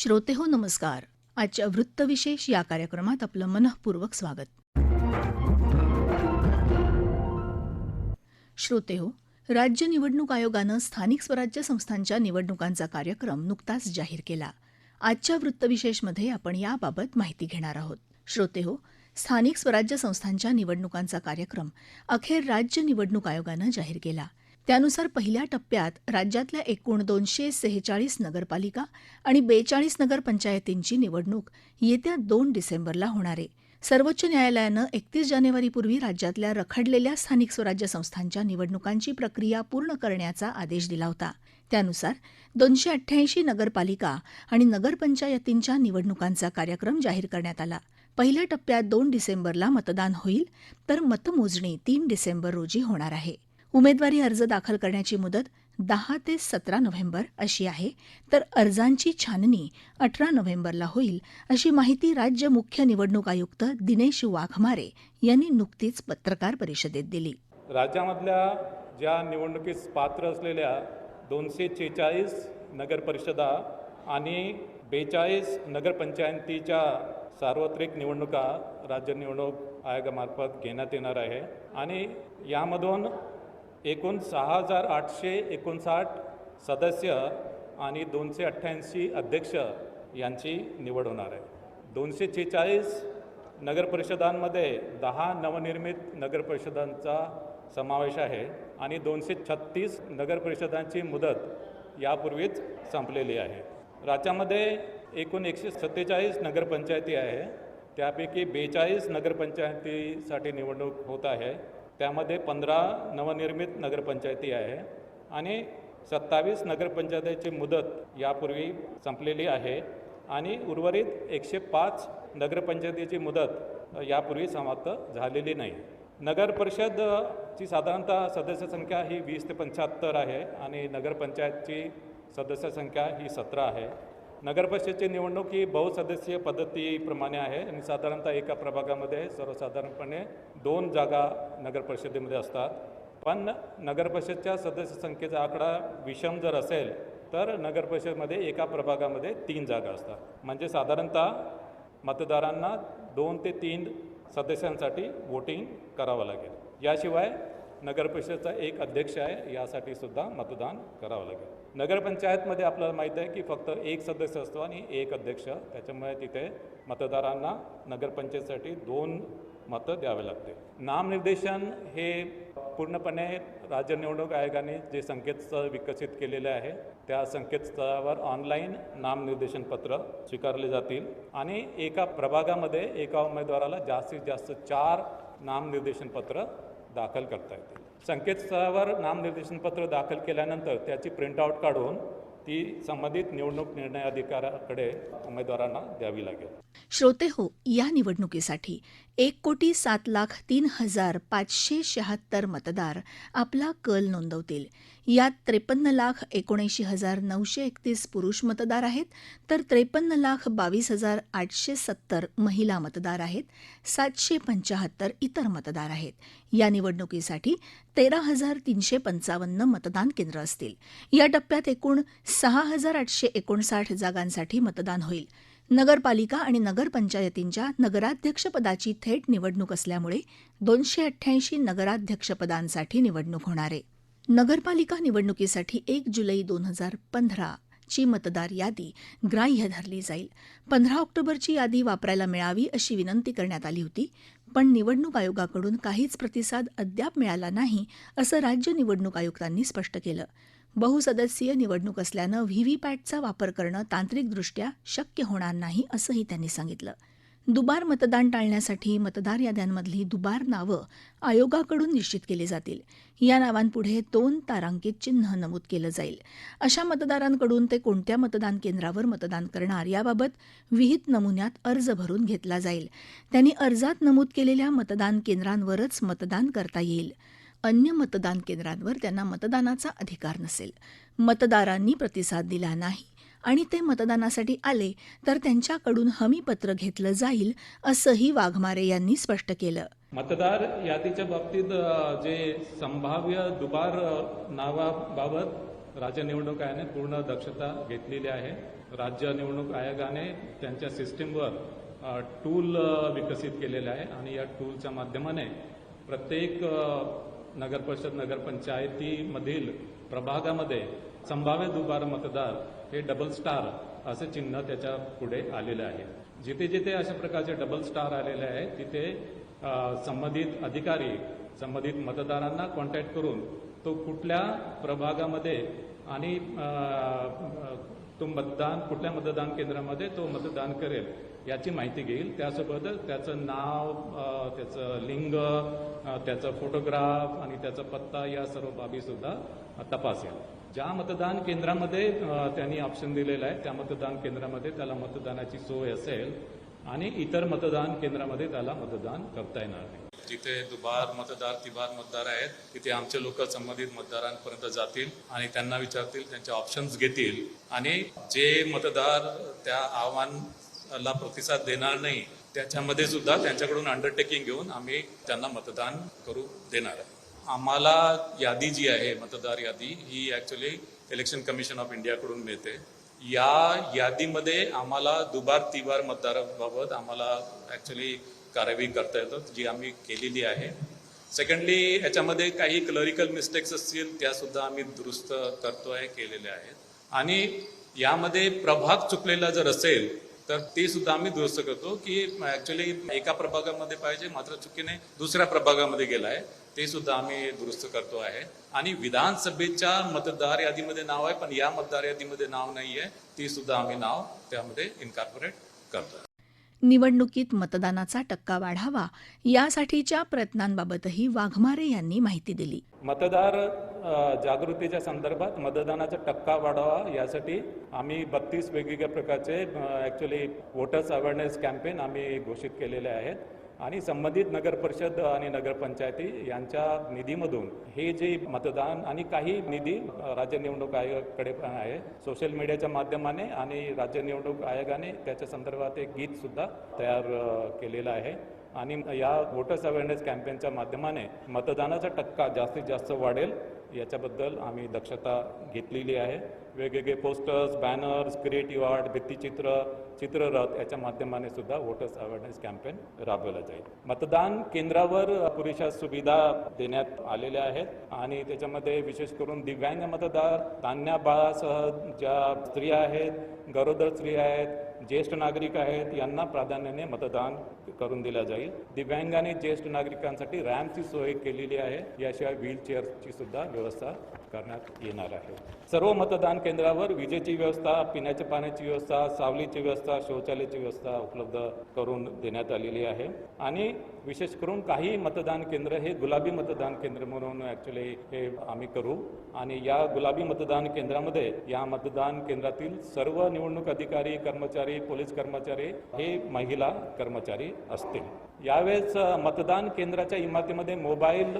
श्रोते हो नमस्कार. आजच्या वृत्तविशेष या कार्यक्रमात आपलं मनःपूर्वक स्वागत. श्रोते हो राज्य निवडणूक आयोगानं स्थानिक स्वराज्य संस्थांच्या निवडणुकांचा कार्यक्रम नुकताच जाहीर केला. आजच्या वृत्तविशेषमध्ये आपण याबाबत माहिती घेणार आहोत. श्रोते हो स्थानिक स्वराज्य संस्थांच्या निवडणुकांचा कार्यक्रम अखेर राज्य निवडणूक आयोगानं जाहीर केला. त्यानुसार पहिल्या टप्प्यात राज्यातल्या एकूण दोनशे सेहेचाळीस नगरपालिका आणि बेचाळीस नगरपंचायतींची निवडणूक येत्या दोन डिसेंबरला होणार आहे. सर्वोच्च न्यायालयानं एकतीस जानेवारीपूर्वी राज्यातल्या रखडलेल्या स्थानिक स्वराज्य संस्थांच्या निवडणुकांची प्रक्रिया पूर्ण करण्याचा आदेश दिला होता. त्यानुसार दोनशे अठ्ठ्याऐंशी नगरपालिका आणि नगरपंचायतींच्या निवडणुकांचा कार्यक्रम जाहीर करण्यात आला. पहिल्या टप्प्यात दोन डिसेंबरला मतदान होईल तर मतमोजणी तीन डिसेंबर रोजी होणार आहे. उमेदवारी अर्ज दाखल करण्याची मुदत दहा ते सतरा नोव्हेंबर अशी आहे. तर अर्जांची छाननी अठरा नोव्हेंबरला होईल अशी माहिती राज्य मुख्य निवडणूक आयुक्त दिनेश वाघमारे यांनी नुकतीच पत्रकार परिषदेत दिली. राज्यामधल्या ज्या निवडणुकीस पात्र असलेल्या दोनशे छेचाळीस नगरपरिषदा आणि बेचाळीस नगरपंचायतीच्या सार्वत्रिक निवडणुका राज्य निवडणूक आयोगामार्फत घेण्यात येणार आहे. आणि यामधून एकूण सहा हजार आठशे एकोणसाठ सदस्य आणि दोनशे अठ्ठ्याऐंशी अध्यक्ष यांची निवड होणार आहे. दोनशे छेचाळीस नगरपरिषदांमध्ये दहा नवनिर्मित नगरपरिषदांचा समावेश आहे आणि दोनशे छत्तीस नगरपरिषदांची मुदत यापूर्वीच संपलेली आहे. राज्यामध्ये एकूण एकशे सत्तेचाळीस नगरपंचायती आहे. त्यापैकी बेचाळीस नगरपंचायतीसाठी निवडणूक होत आहे. त्यामध्ये पंधरा नवनिर्मित नगरपंचायती आहे आणि सत्तावीस नगरपंचायतीची मुदत यापूर्वी संपलेली आहे आणि उर्वरित एकशे पाच नगरपंचायतीची मुदत यापूर्वी समाप्त झालेली नाही. नगर परिषदची साधारणतः सदस्य संख्या ही वीस ते पंच्याहत्तर आहे आणि नगरपंचायतची सदस्य संख्या ही सतरा आहे. नगरपरिषदची निवडणूक ही बहुसदस्यीय पद्धतीप्रमाणे आहे आणि साधारणतः एका प्रभागामध्ये सर्वसाधारणपणे दोन जागा नगरपरिषदेमध्ये असतात. पण नगरपरिषदच्या सदस्य संख्येचा आकडा विषम जर असेल तर नगरपरिषदमध्ये एका प्रभागामध्ये तीन जागा असतात. म्हणजे साधारणतः मतदारांना दोन ते तीन सदस्यांसाठी वोटिंग करावं लागेल. याशिवाय नगरपरिषदचा एक अध्यक्ष आहे यासाठी सुद्धा मतदान करावं लागेल. नगरपंचायतमध्ये आपल्याला माहीत आहे की फक्त एक सदस्य असतो आणि एक अध्यक्ष. त्याच्यामुळे तिथे मतदारांना नगरपंचायतसाठी दोन मतं द्यावे लागते. नामनिर्देशन हे पूर्णपणे राज्य निवडणूक आयोगाने जे संकेतस्थळ विकसित केलेले आहे त्या संकेतस्थळावर ऑनलाईन नामनिर्देशन पत्र स्वीकारले जातील आणि एका प्रभागामध्ये एका उमेदवाराला जास्तीत जास्त चार नामनिर्देशन पत्र दाखल करता येतील संकेतस्थळावर नामनिर्देशनपत्र दाखल केल्यानंतर त्याची प्रिंटआउट काढून ती संबंधित निवडणूक निर्णय अधिकाऱ्याकडे उमेदवारांना द्यावी लागेल. श्रोते हो या निवडणुकीसाठी एक कोटी सात लाख तीन हजार पाचशे शहात्तर मतदार आपला कल नोंदवतील. यात त्रेपन्न लाख एकोणऐंशी हजार नऊशे एकतीस पुरुष मतदार आहेत तर त्रेपन्न लाख बावीस हजार आठशे सत्तर महिला मतदार आहेत सातशे पंचाहत्तर इतर मतदार आहेत. या निवडणुकीसाठी तेरा हजार तीनशे पंचावन्न मतदान केंद्र असतील. या टप्प्यात एकूण सहा हजार आठशे एकोणसाठ जागांसाठी मतदान होईल. नगरपालिका आणि नगरपंचायतींच्या नगराध्यक्षपदाची थेट निवडणूक असल्यामुळे दोनशे अठ्ठ्याऐंशी नगराध्यक्षपदांसाठी निवडणूक होणार आहे. नगरपालिका निवडणुकीसाठी एक जुलै दोन हजार पंधरा ची मतदार यादी ग्राह्य धरली जाईल. पंधरा ऑक्टोबरची यादी वापरायला मिळावी अशी विनंती करण्यात आली होती पण निवडणूक आयोगाकडून काहीच प्रतिसाद अद्याप मिळाला नाही असं राज्य निवडणूक आयुक्तांनी स्पष्ट केलं. बहुसदस्यीय निवडणूक असल्यानं व्हीव्हीपॅटचा वापर करणं तांत्रिकदृष्ट्या शक्य होणार नाही असंही त्यांनी सांगितलं. दुबार मतदान टाळण्यासाठी मतदार याद्यांमधली दुबार नावं आयोगाकडून निश्चित केली जातील. या नावांपुढे दोन तारांकित चिन्ह नमूद केलं जाईल. अशा मतदारांकडून ते कोणत्या मतदान केंद्रावर मतदान करणार याबाबत विहित नमुन्यात अर्ज भरून घेतला जाईल. त्यांनी अर्जात नमूद केलेल्या मतदान केंद्रांवरच मतदान करता येईल. अन्य मतदान केंद्रांवर त्यांना मतदानाचा अधिकार नसेल. मतदारांनी प्रतिसाद दिला नाही. आणि ते मतदानासाठी आले तर त्यांच्याकडून हमीपत्र घेतलं जाईल असंही वाघमारे यांनी स्पष्ट केलं. मतदार यादीच्या बाबतीत जे संभाव्य दुबार नावाबाबत राज्य निवडणूक आयोगाने पूर्ण दक्षता घेतलेली आहे. राज्य निवडणूक आयोगाने त्यांच्या सिस्टीमवर टूल विकसित केलेलं आहे आणि या टूलच्या माध्यमाने प्रत्येक नगरपरिषद नगरपंचायतीमधील प्रभागामध्ये संभाव्य दुबार मतदार हे डबल स्टार असे चिन्ह त्याच्या पुढे आलेले आहे. जिथे जिथे अशा प्रकारचे डबल स्टार आलेले आहे तिथे संबंधित अधिकारी संबंधित मतदारांना कॉन्टॅक्ट करून तो कुठल्या प्रभागामध्ये आणि तो मतदान कुठल्या मतदान केंद्रामध्ये तो मतदान करेल याची माहिती घेईल. त्यासोबतच त्याचं नाव त्याचं लिंग त्याचं फोटोग्राफ आणि त्याचा पत्ता या सर्व बाबी सुद्धा तपासेल. ज्या मतदान केंद्रामध्ये त्यांनी ऑप्शन दिलेलं आहे त्या मतदान केंद्रामध्ये त्याला मतदानाची सोय असेल आणि इतर मतदान केंद्रामध्ये त्याला मतदान करता येणार नाही. जिथे दुबार मतदार तिबार मतदार आहेत तिथे आमचे लोक संबंधित मतदारांपर्यंत जातील आणि त्यांना विचारतील त्यांचे ऑप्शन्स घेतील आणि जे मतदार त्या आव्हान ला प्रतिसाद देणार नाही त्याच्यामध्ये सुद्धा त्यांच्याकडून अंडरटेकिंग घेऊन आम्ही त्यांना मतदान करू देणार आहे. आम्हाला यादी जी आहे मतदार यादी ही ॲक्च्युली इलेक्शन कमिशन ऑफ इंडियाकडून मिळते. या यादीमध्ये आम्हाला दुबार तिबार मतदाराबाबत आम्हाला ॲक्च्युली कार्यवाही करता येतात जी आम्ही केलेली आहे. सेकंडली याच्यामध्ये काही क्लरिकल मिस्टेक्स असतील त्यासुद्धा आम्ही दुरुस्त करतो आहे केलेल्या आहेत. आणि यामध्ये प्रभाग चुकलेला जर असेल तर ते सुद्धा आम्ही दुरुस्त करतो की ऍक्च्युली एका प्रभागामध्ये पाहिजे मात्र चुकीने दुसऱ्या प्रभागामध्ये गेला आहे ते सुद्धा आम्ही दुरुस्त करतो आहे. आणि विधानसभेच्या मतदार यादीमध्ये नाव आहे पण या मतदार यादीमध्ये नाव नाही आहे ती सुद्धा आम्ही नाव त्यामध्ये इन्कॉर्पोरेट करतो निवडणुकीत मतदानाचा टक्का वाढावा यासाठीच्या प्रयत्नांबाबतही वाघमारे यांनी माहिती दिली. मतदार जागृतीच्या संदर्भात मतदानाचा टक्का वाढावा यासाठी आम्ही बत्तीस वेगवेगळ्या प्रकारचे ॲक्च्युली वोटर्स अवेअरनेस कॅम्पेन आम्ही घोषित केलेले आहेत. आणि संबंधित नगर परिषद आणि नगरपंचायती यांच्या निधीमधून हे जे मतदान आणि काही निधी राज्य निवडणूक आयोगाकडे पण आहे. सोशल मीडियाच्या माध्यमाने आणि राज्य निवडणूक आयोगाने त्याच्या संदर्भात एक गीत सुद्धा तयार केलेलं आहे. आणि या वोटर्स अवेअरनेस कॅम्पेनच्या माध्यमाने मतदानाचा टक्का जास्तीत जास्त वाढेल. याच्याबद्दल आम्ही दक्षता घेतलेली आहे. वेगवेगळे पोस्टर्स बॅनर्स क्रिएटिव्ह आर्ट भित्तिचित्र चित्ररथ याच्या माध्यमाने सुद्धा वोटर्स अवेअरनेस कॅम्पेन राबवला जाईल. मतदान केंद्रावर पुरेशा सुविधा देण्यात आलेल्या आहेत आणि त्याच्यामध्ये विशेष करून दिव्यांग मतदार तान्या बाळासह ज्या स्त्रिया आहेत गरोदर स्त्रिया आहेत ज्येष्ठ नागरिक आहेत यांना प्राधान्याने मतदान करून दिलं जाईल. दिव्यांगाने ज्येष्ठ नागरिकांसाठी रॅम्पची सोय केलेली आहे. याशिवाय व्हीलचेअरची सुद्धा व्यवस्था करण्यात येणार आहे. सर्व मतदान केंद्रावर विजेची व्यवस्था पिण्याच्या पाण्याची व्यवस्था सावलीची व्यवस्था शौचालयाची व्यवस्था उपलब्ध करून देण्यात आलेली आहे. आणि विशेष करून काही मतदान केंद्र हे गुलाबी मतदान केंद्र म्हणून ॲक्च्युली हे आम्ही करू. आणि या गुलाबी मतदान केंद्रामध्ये या मतदान केंद्रातील सर्व निवडणूक अधिकारी कर्मचारी पोलीस कर्मचारी हे महिला कर्मचारी असतील. यावेळेस मतदान केंद्राच्या इमारतीमध्ये मोबाईल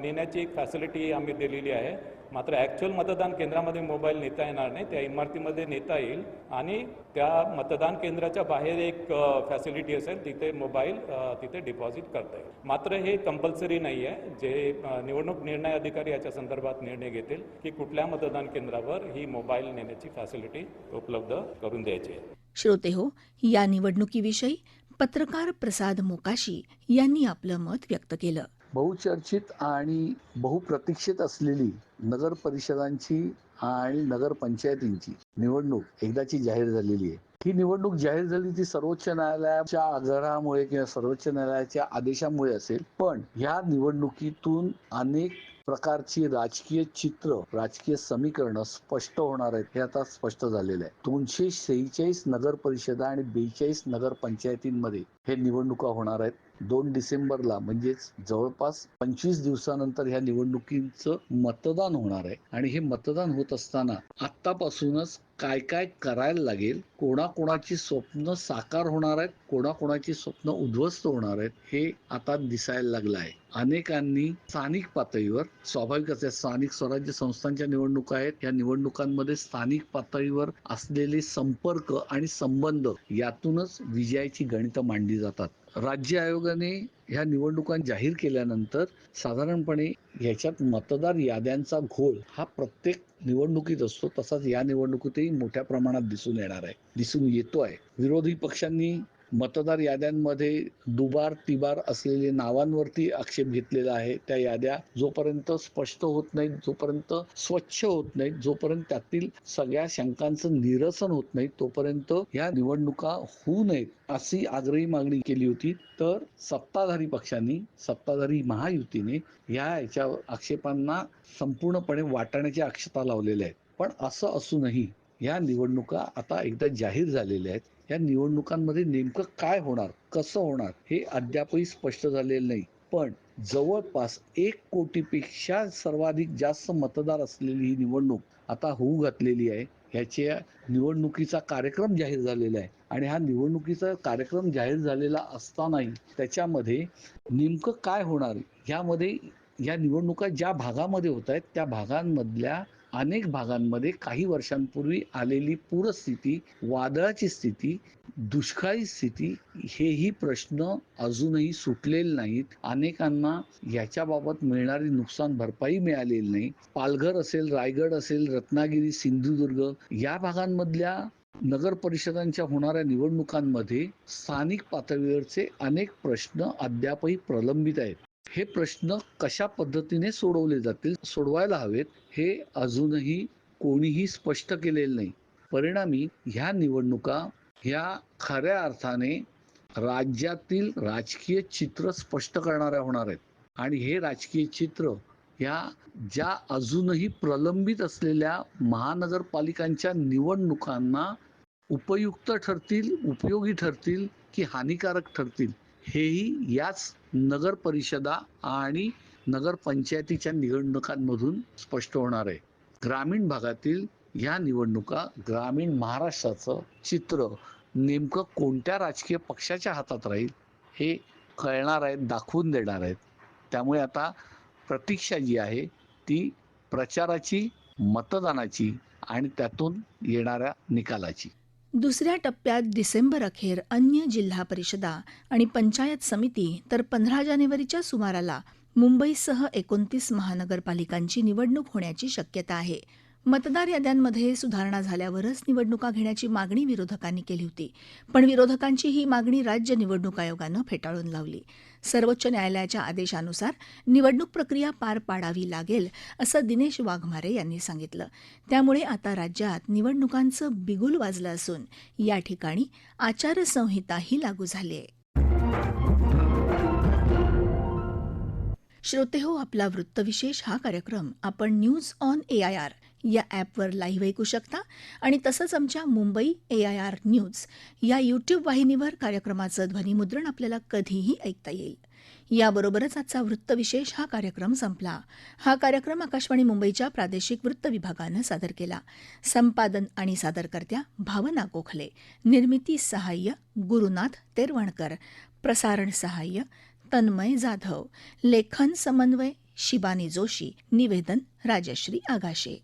नेण्याची एक फॅसिलिटी आम्ही दिलेली आहे. मात्र ॲक्च्युअल मतदान केंद्रामध्ये मोबाईल नेता येणार नाही. त्या इमारतीमध्ये नेता येईल आणि त्या मतदान केंद्राच्या बाहेर एक फॅसिलिटी असेल तिथे मोबाईल तिथे डिपॉझिट करता येईल. मात्र हे कंपल्सरी नाही आहे. जे निवडणूक निर्णय अधिकारी याच्या संदर्भात निर्णय घेतील की कुठल्या मतदान केंद्रावर ही मोबाईल नेण्याची फॅसिलिटी उपलब्ध करून द्यायची आहे. श्रोते हो या निवडणुकीविषयी पत्रकार प्रसाद मोकाशी यांनी आपलं मत व्यक्त केलं. बहुचर्चित आणि बहुप्रतीक्षित असलेली नगर परिषदांची आणि नगर पंचायतींची निवडणूक एकदाची जाहीर झालेली आहे. ही निवडणूक जाहीर झाली ती सर्वोच्च न्यायालयाच्या आग्रहामुळे किंवा सर्वोच्च न्यायालयाच्या आदेशामुळे असेल पण ह्या निवडणुकीतून अनेक प्रकारची राजकीय चित्र राजकीय समीकरणं स्पष्ट होणार आहेत हे आता स्पष्ट झालेलं आहे. दोनशे सेहेचाळीस नगर परिषदा आणि बेचाळीस नगर पंचायतींमध्ये हे निवडणुका होणार आहेत. दोन डिसेंबरला म्हणजेच जवळपास पंचवीस दिवसानंतर ह्या निवडणुकीचं मतदान होणार आहे. आणि हे मतदान होत असताना आतापासूनच काय काय करायला लागेल कोणाकोणाची स्वप्न साकार होणार आहेत कोणाकोणाची स्वप्न उद्ध्वस्त होणार आहेत हे आता दिसायला लागलं आहे. अनेकांनी स्थानिक पातळीवर स्वाभाविकच आहे स्थानिक स्वराज्य संस्थांच्या निवडणुका आहेत या निवडणुकांमध्ये स्थानिक पातळीवर असलेले संपर्क आणि संबंध यातूनच विजयाची गणितं मांडली जातात. राज्य आयोगाने ह्या निवडणुका जाहीर केल्यानंतर साधारणपणे ह्याच्यात मतदार याद्यांचा घोळ हा प्रत्येक निवडणुकीत असतो. तसाच या निवडणुकीतही मोठ्या प्रमाणात दिसून येणार आहे. दिसून येतो आहे विरोधी पक्षांनी मतदार याद्यांमध्ये दुबार तिबार असलेले नावांवरती आक्षेप घेतलेला आहे. त्या याद्या जोपर्यंत स्पष्ट होत नाहीत जोपर्यंत स्वच्छ होत नाहीत जोपर्यंत त्यातील सगळ्या शंकांचं निरसन होत नाही तोपर्यंत ह्या निवडणुका होऊ नयेत अशी आग्रही मागणी केली होती. तर सत्ताधारी पक्षांनी सत्ताधारी महायुतीने या याच्या आक्षेपांना संपूर्णपणे वाटाण्याची अक्षता लावलेल्या आहेत. पण असं असूनही या निवडणुका आता एकदा जाहीर झालेल्या आहेत. या निवडणुकांमध्ये नेमकं काय होणार कसं होणार हे अद्यापही स्पष्ट झालेलं नाही. पण जवळपास एक कोटीपेक्षा सर्वाधिक जास्त मतदार असलेली ही निवडणूक आता होऊ घातलेली आहे. ह्याच्या निवडणुकीचा कार्यक्रम जाहीर झालेला आहे. आणि हा निवडणुकीचा कार्यक्रम जाहीर झालेला असतानाही त्याच्यामध्ये नेमकं काय होणार? ह्यामध्ये या निवडणुका ज्या भागामध्ये होत आहेत त्या भागांमधल्या अनेक भागांमध्ये काही वर्षांपूर्वी आलेली पूरस्थिती वादळाची स्थिती दुष्काळी स्थिती हेही प्रश्न अजूनही सुटलेले नाहीत. अनेकांना याच्याबाबत मिळणारी नुकसान भरपाई मिळालेली नाही. पालघर असेल रायगड असेल रत्नागिरी सिंधुदुर्ग या भागांमधल्या नगर परिषदांच्या होणाऱ्या निवडणुकांमध्ये स्थानिक पातळीवरचे अनेक प्रश्न अद्यापही प्रलंबित आहेत. हे प्रश्न कशा पद्धतीने सोडवले जातील सोडवायला हवेत हे अजूनही कोणीही स्पष्ट केलेलं नाही. परिणामी ह्या निवडणुका ह्या खऱ्या अर्थाने राज्यातील राजकीय चित्र स्पष्ट करणाऱ्या होणार आहेत. आणि हे राजकीय चित्र ह्या ज्या अजूनही प्रलंबित असलेल्या महानगरपालिकांच्या निवडणुकांना उपयुक्त ठरतील उपयोगी ठरतील की हानिकारक ठरतील हेही याच नगर परिषदा आणि नगरपंचायतीच्या निवडणुकांमधून स्पष्ट होणार आहे. ग्रामीण भागातील ह्या निवडणुका ग्रामीण महाराष्ट्राचं चित्र नेमकं कोणत्या राजकीय पक्षाच्या हातात राहील हे कळणार आहेत दाखवून देणार आहेत. त्यामुळे आता प्रतीक्षा जी आहे ती प्रचाराची मतदानाची आणि त्यातून येणाऱ्या निकालाची. दुसऱ्या टप्प्यात डिसेंबर अखेर अन्य जिल्हा परिषदा आणि पंचायत समिती तर पंधरा जानेवारीच्या सुमाराला मुंबईसह एकोणतीस महानगरपालिकांची निवडणूक होण्याची शक्यता आहे. मतदार याद्यांमध्ये सुधारणा झाल्यावरच निवडणुका घेण्याची मागणी विरोधकांनी केली होती. पण विरोधकांची ही मागणी राज्य निवडणूक आयोगानं फेटाळून लावली. सर्वोच्च न्यायालयाच्या आदेशानुसार निवडणूक प्रक्रिया पार पाडावी लागेल असं दिनेश वाघमारे यांनी सांगितलं. त्यामुळे आता राज्यात निवडणुकांचं बिगुल वाजलं असून या ठिकाणी आचारसंहिताही लागू झाली आहे श्रोते हो आपला वृत्तविशेष हा कार्यक्रम आपण news on A I R या ॲपवर लाईव्ह ऐकू शकता. आणि तसंच आमच्या Mumbai A I R news या यूट्यूब वाहिनीवर कार्यक्रमाचं ध्वनिमुद्रण आपल्याला कधीही ऐकता येईल. याबरोबरच आजचा वृत्तविशेष हा कार्यक्रम संपला. हा कार्यक्रम आकाशवाणी मुंबईच्या प्रादेशिक वृत्त विभागानं सादर केला. संपादन आणि सादरकर्त्या भावना गोखले. निर्मिती सहाय्य गुरुनाथ तेरवणकर. प्रसारण सहाय्य तन्मय जाधव. लेखन समन्वय शिबानी जोशी निवेदन राजश्री आगाशे.